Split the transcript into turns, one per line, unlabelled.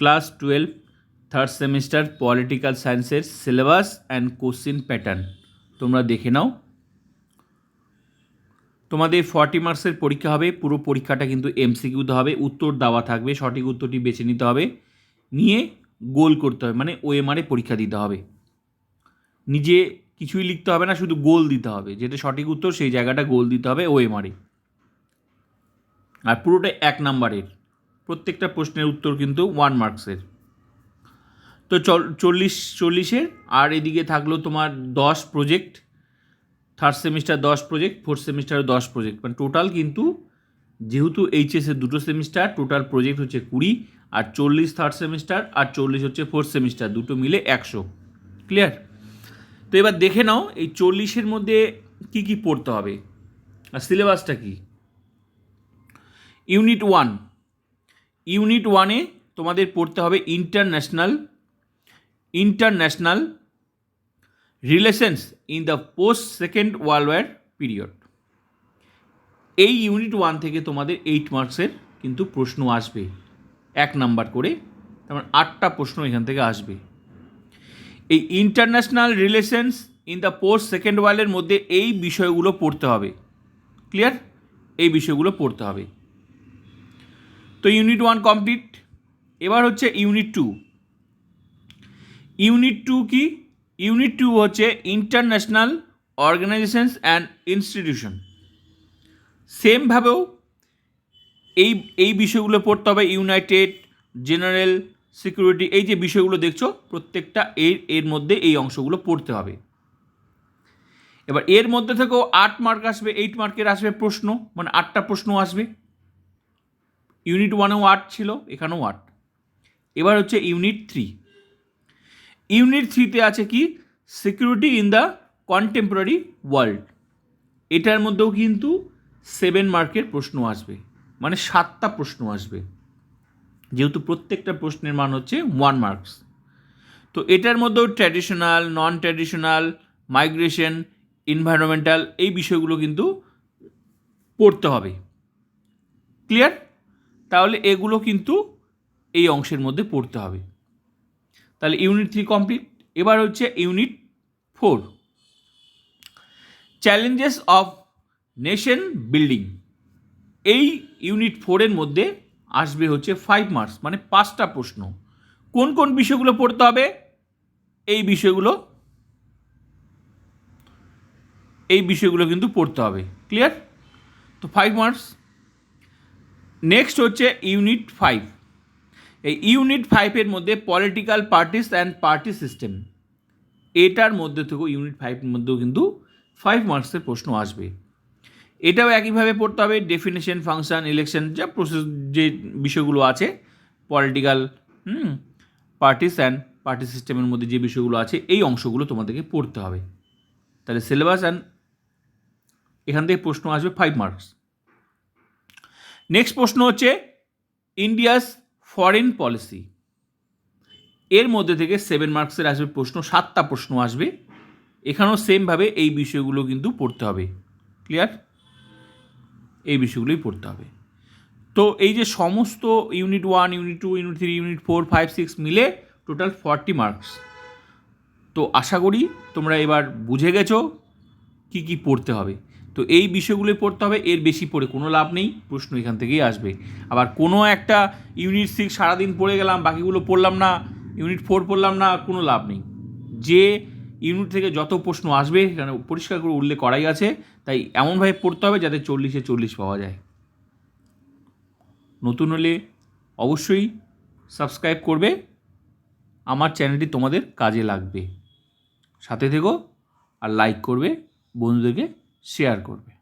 Class twelve third semester political সায়েন্সের syllabus and question pattern তোমরা দেখে নাও। তোমাদের ফর্টি মার্কসের পরীক্ষা হবে, পুরো পরীক্ষাটা কিন্তু এমসিকিউতে হবে, উত্তর দেওয়া থাকবে, সঠিক উত্তরটি বেছে নিতে হবে। নিয়ে গোল করতে হবে মানে ওএমআরে পরীক্ষা দিতে হবে। নিজে কিছুই লিখতে হবে না, শুধু গোল দিতে হবে। যেটা সঠিক উত্তর, সেই জায়গাটা গোল দিতে হবে ওএমআরে আর পুরোটা এক নাম্বারের প্রত্যেকটা প্রশ্নের উত্তর কিন্তু ওয়ান মার্কসের তো চল, চল্লিশ চল্লিশের আর এদিকে থাকল তোমার দশ প্রজেক্ট থার্ড সেমিস্টার দশ প্রজেক্ট ফোর্থ সেমিস্টারে দশ প্রজেক্ট মানে টোটাল কিন্তু যেহেতু এইচএসের দুটো সেমিস্টার টোটাল প্রজেক্ট হচ্ছে কুড়ি, আর চল্লিশ থার্ড সেমিস্টার আর চল্লিশ হচ্ছে ফোর্থ সেমিস্টার দুটো মিলে একশো। ক্লিয়ার তো এবার দেখে নাও, এই চল্লিশের মধ্যে কি কি পড়তে হবে, আর সিলেবাসটা কি? ইউনিট ওয়ান ইউনিট ওয়ানে তোমাদের পড়তে হবে international international relations in the post second world war period. এই ইউনিট ওয়ান থেকে তোমাদের এইট মার্কসের কিন্তু প্রশ্ন আসবে। এক নাম্বার করে তেমন আটটা প্রশ্ন এখান থেকে আসবে। এই international relations in the post second ওয়ার্ল্ডের মধ্যে এই বিষয়গুলো পড়তে হবে। ক্লিয়ার? এই বিষয়গুলো পড়তে হবে। তো ইউনিট ওয়ান কমপ্লিট এবার হচ্ছে ইউনিট টু ইউনিট টু কি? ইউনিট টু হচ্ছে ইন্টারন্যাশনাল অর্গানাইজেশনস অ্যান্ড ইনস্টিটিউশন সেমভাবেও এই এই বিষয়গুলো পড়তে হবে ইউনাইটেড জেনারেল সিকিউরিটি এই যে বিষয়গুলো দেখছ, প্রত্যেকটা এর এর মধ্যে এই অংশগুলো পড়তে হবে। এবার এর মধ্যে থেকেও আট মার্ক আসবে এইট মার্কের আসবে প্রশ্ন মানে আটটা প্রশ্ন আসবে। ইউনিট ওয়ানেও আট ছিল, এখানেও আট এবার হচ্ছে ইউনিট থ্রি। ইউনিট থ্রিতে আছে কি? Security in the contemporary world. এটার মধ্যেও কিন্তু সেভেন মার্কের প্রশ্ন আসবে মানে সাতটা প্রশ্ন আসবে। যেহেতু প্রত্যেকটা প্রশ্নের মান হচ্ছে ওয়ান মার্কস। তো এটার মধ্যেও traditional non traditional migration, environmental, এই বিষয়গুলো কিন্তু পড়তে হবে। ক্লিয়ার? তাহলে এগুলো কিন্তু এই অংশের মধ্যে পড়তে হবে। তাহলে ইউনিট থ্রি কমপ্লিট। এবার হচ্ছে unit four. Challenges of nation building. এই ইউনিট ফোরের মধ্যে আসবে হচ্ছে ফাইভ মার্কস মানে পাঁচটা প্রশ্ন। কোন কোন বিষয়গুলো পড়তে হবে? এই বিষয়গুলো এই বিষয়গুলো কিন্তু পড়তে হবে। ক্লিয়ার? তো ফাইভ মার্কস নেক্সট হচ্ছে ইউনিট ফাইভ এই ইউনিট ফাইভের মধ্যে political parties and party system এটার মধ্যে থেকেও ইউনিট ফাইভের মধ্যেও কিন্তু ফাইভ মার্কসের প্রশ্ন আসবে। এটাও একইভাবে পড়তে হবে ডেফিনেশন ফাংশন ইলেকশন যা প্রসেস যে বিষয়গুলো আছে পলিটিক্যাল পার্টিস অ্যান্ড পার্টি সিস্টেমের মধ্যে যে বিষয়গুলো আছে, এই অংশগুলো তোমাদেরকে পড়তে হবে। তাহলে সিলেবাস অ্যান্ড এখান থেকে প্রশ্ন আসবে ফাইভ মার্কস নেক্সট প্রশ্ন হচ্ছে ইন্ডিয়াস ফরেন পলিসি এর মধ্যে থেকে সেভেন মার্কসের আসবে প্রশ্ন, সাতটা প্রশ্ন আসবে। এখানেও সেমভাবে এই বিষয়গুলো কিন্তু পড়তে হবে। ক্লিয়ার এই বিষয়গুলোই পড়তে হবে। তো এই যে সমস্ত unit one unit two unit three unit four five six মিলে টোটাল ফর্টি মার্কস তো আশা করি তোমরা এবার বুঝে গেছো কি কি পড়তে হবে। তো এই বিষয়গুলো পড়তে হবে, এর বেশি পড়ে কোনো লাভ নেই, প্রশ্ন এখান থেকেই আসবে। আবার কোনো একটা ইউনিট সিক্স সারাদিন পড়ে গেলাম, বাকিগুলো পড়লাম না ইউনিট ফোর পড়লাম না, কোনো লাভ নেই। যে ইউনিট থেকে যত প্রশ্ন আসবে সেখানে পরিষ্কার করে উল্লেখ করাই আছে, তাই এমনভাবে পড়তে হবে যাতে চল্লিশে চল্লিশ পাওয়া যায়। নতুন হলে অবশ্যই সাবস্ক্রাইব করবে, আমার চ্যানেলটি তোমাদের কাজে লাগবে। সাথে থেকো আর লাইক করবে, বন্ধুদেরকে শেয়ার করবে।